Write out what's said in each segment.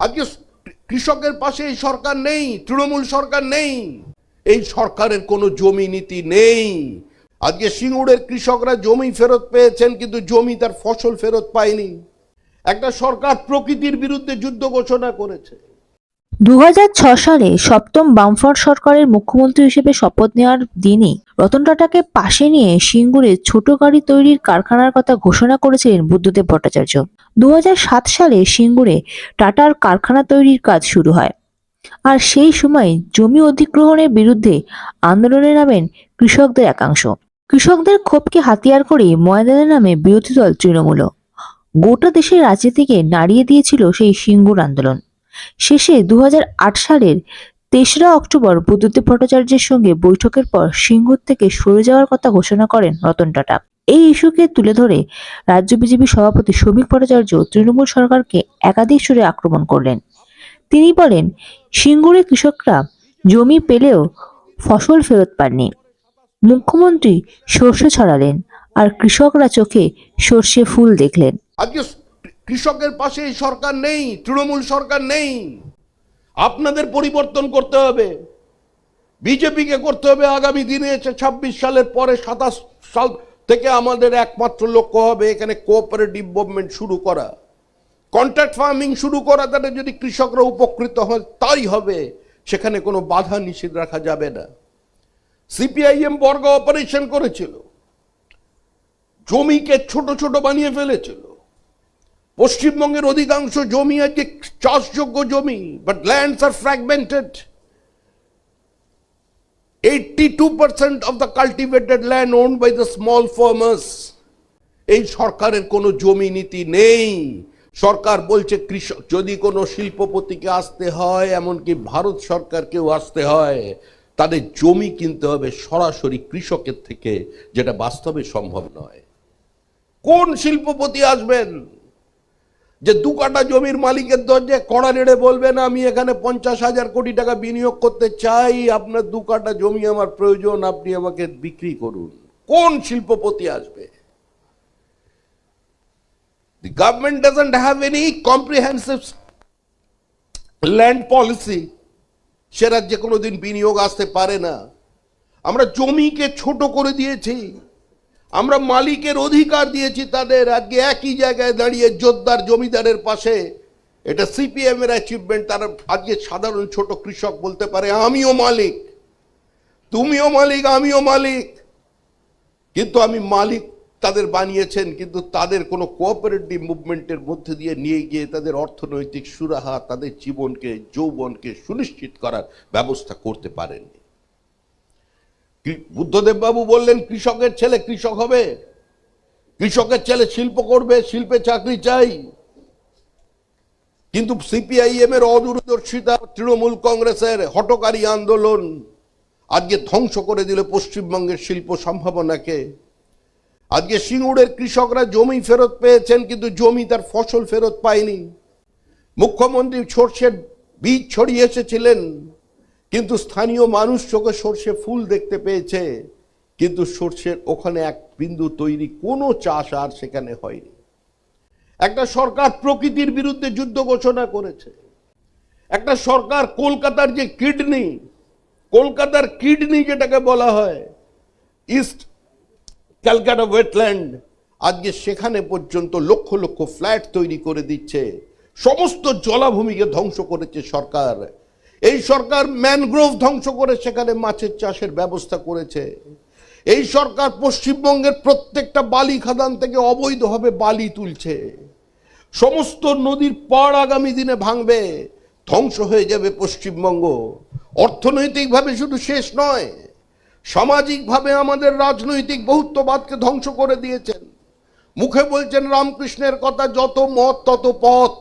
আজকে কৃষকের পাশে এই সরকার নেই, তৃণমূল সরকার নেই, এই সরকারের কোনো জমি নীতি নেই। আজকে সিঙ্গুরের কৃষকরা জমি ফেরত পেয়েছেন, কিন্তু জমি তার ফসল ফেরত পায়নি। একটা সরকার প্রকৃতির বিরুদ্ধে যুদ্ধ ঘোষণা করেছে। দু সালে সপ্তম বামফ্রন্ট সরকারের মুখ্যমন্ত্রী হিসেবে শপথ নেওয়ার দিনই রতন টাটাকে পাশে নিয়ে সিঙ্গুরে ছোট গাড়ি তৈরির কারখানার কথা ঘোষণা করেছিলেন বুদ্ধদেব ভট্টাচার্য। দু হাজার সাত সালে সিঙ্গুরে টাটার কারখানা তৈরির কাজ শুরু হয়। আর সেই সময় জমি অধিগ্রহণের বিরুদ্ধে আন্দোলনে নামেন কৃষকদের একাংশ। কৃষকদের ক্ষোভকে হাতিয়ার করে ময়দানে নামে বিরোধী দল তৃণমূল। গোটা দেশের রাজনীতিকে নাড়িয়ে দিয়েছিল সেই সিঙ্গুর আন্দোলন। শেষে দু হাজার আট সালের তেসরা অক্টোবর বুদ্ধদেব ভট্টাচার্যের সঙ্গে বৈঠকের পর সিঙ্গুর থেকে সরে যাওয়ার কথা ঘোষণা করেন রতন টাটা। এই ইস্যুকে তুলে ধরে রাজ্য বিজেপি সভাপতি শ্রমিক ভট্টাচার্য তৃণমূল সরকারকে একাধিক সুরে আক্রমণ করলেন। তিনি বলেন, সিঙ্গুরে কৃষকরা জমি পেলেও ফসল ফেরত পাননি। মুখ্যমন্ত্রী সর্ষে ছড়ালেন আর কৃষকরা চোখে সর্ষে ফুল দেখলেন। আজকে কৃষকের পাশে সরকার নেই, তৃণমূল সরকার নেই। আপনাদের পরিবর্তন করতে হবে। বিজেপিকে করতে হবে আগামী দিনে এসে ছাব্বিশ সালের পরে সাতাশ সাল থেকে আমাদের একমাত্র লক্ষ্য হবে এখানে কোঅপারেটিভ মুভমেন্ট শুরু করা। কন্ট্রাক্ট ফার্মিং শুরু করা, তাতে যদি কৃষকরা উপকৃত হয়, তাই হবে। সেখানে কোনো বাধা নিষেধ রাখা যাবে না। সিপিআইএম বর্গ অপারেশন করেছিল। জমিকে ছোট ছোট বানিয়ে ফেলেছিল। পশ্চিমবঙ্গের অধিকাংশ জমি আজকে চাষযোগ্য জমি but lands are fragmented eighty two percent of the cultivated land owned by the small farmers এই সরকারের কোনো জমি নীতি নেই। সরকার বলছে কৃষক, যদি কোনো শিল্পপতিকে আসতে হয়, এমনকি ভারত সরকারকেও আসতে হয়, তাদের জমি কিনতে হবে সরাসরি কৃষকের থেকে, যেটা বাস্তবে সম্ভব নয়। কোন শিল্পপতি আসবেন? যে দু কাটা জমির মালিকের দরজায় কড়া নেড়ে বলবেন, আমি এখানে পঞ্চাশ হাজার কোটি টাকা বিনিয়োগ করতে চাই, আপনার দু কাটা জমি আমার প্রয়োজন, আপনি আমাকে বিক্রি করুন। কোন শিল্পপতি আসবে? The government doesn't have any comprehensive land policy. সে রাজ্যে কোনোদিন বিনিয়োগ আসতে পারে না। আমরা জমিকে ছোট করে দিয়েছি। আমরা মালিকের অধিকার দিয়েছি তাদের। আজকে একই জায়গায় দাঁড়িয়ে জোরদার জমিদারের পাশে এটা সিপিএম এর অ্যাচিভমেন্ট তারা আজকে সাধারণ ছোট কৃষক বলতে পারে, আমিও মালিক। তুমিও মালিক, আমিও মালিক। কিন্তু আমি মালিক তাদের বানিয়েছেন, কিন্তু তাদের কোনো কোঅপারেটিভ মুভমেন্টের মধ্যে দিয়ে নিয়ে গিয়ে তাদের অর্থনৈতিক সুরাহা, তাদের জীবনকে, যৌবনকে সুনিশ্চিত করার ব্যবস্থা করতে পারেননি। বুদ্ধদেব বাবু বললেন, কৃষকের ছেলে কৃষক হবে। কৃষকের ছেলে শিল্প করবে, শিল্পে চাকরি চাই। কিন্তু সিপিআইএম এর অদূরদর্শিতা, তৃণমূল কংগ্রেসের হটকারী আন্দোলন আজকে ধ্বংস করে দিল পশ্চিমবঙ্গের শিল্প সম্ভাবনাকে। আজকে সিঙ্গুরের কৃষকরা জমি ফেরত পেয়েছেন, কিন্তু জমি তার ফসল ফেরত পায়নি। মুখ্যমন্ত্রী সর্ষের বীজ ছড়িয়ে এসেছিলেন। কিন্তু স্থানীয় মানুষ চোখে সর্ষে ফুল দেখতে পেয়েছে, কিন্তু সর্ষের ওখানে এক বিন্দু তৈরি কোনো চাষ আর সেখানে হয়নি। একটা সরকার প্রকৃতির বিরুদ্ধে যুদ্ধ ঘোষণা করেছে। একটা সরকার কলকাতার যে কিডনি, কলকাতার কিডনি যেটাকে বলা হয়, ইস্ট ক্যালকাটা ওয়েটল্যান্ড, আজকে সেখানে পর্যন্ত লক্ষ লক্ষ ফ্ল্যাট তৈরি করে দিচ্ছে। সমস্ত জলাভূমিকে ধ্বংস করেছে সরকার। এই সরকার ম্যানগ্রোভ ধ্বংস করে সেখানে মাছের চাষের ব্যবস্থা করেছে। এই সরকার পশ্চিমবঙ্গের প্রত্যেকটা বালি খাদান থেকে অবৈধভাবে বালি তুলছে। সমস্ত নদীর পাড় আগামী দিনে ভাঙবে, ধ্বংস হয়ে যাবে পশ্চিমবঙ্গ। অর্থনৈতিকভাবে শুধু শেষ নয়, সামাজিকভাবে আমাদের রাজনৈতিক বহুত্ববাদকে ধ্বংস করে দিয়েছেন। মুখে বলছেন রামকৃষ্ণের কথা, যত মত তত পথ,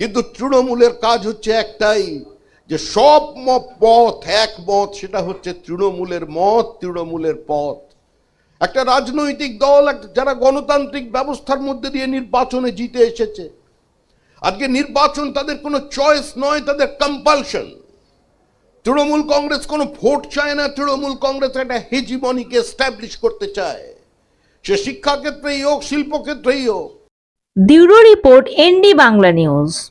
কিন্তু তৃণমূলের কাজ হচ্ছে একটাই যে সব পথ এক মত সেটা হচ্ছে তৃণমূলের মত, তৃণমূলের পথ। একটা রাজনৈতিক দল একটা- যারা গণতান্ত্রিক ব্যবস্থার মধ্যে দিয়ে নির্বাচনে জিতে এসেছে। আজকে নির্বাচন তাদের কোনো চয়েস নয়, তাদের কম্পালশন তৃণমূল কংগ্রেস কোনো ভোট চায় না, তৃণমূল কংগ্রেস একটা হেজিমনিকে এস্টাবলিশ করতে চায়। সে শিক্ষাক্ষেত্রেই হোক, শিল্পক্ষেত্রেই হোক। Bureau report ND Bangla news.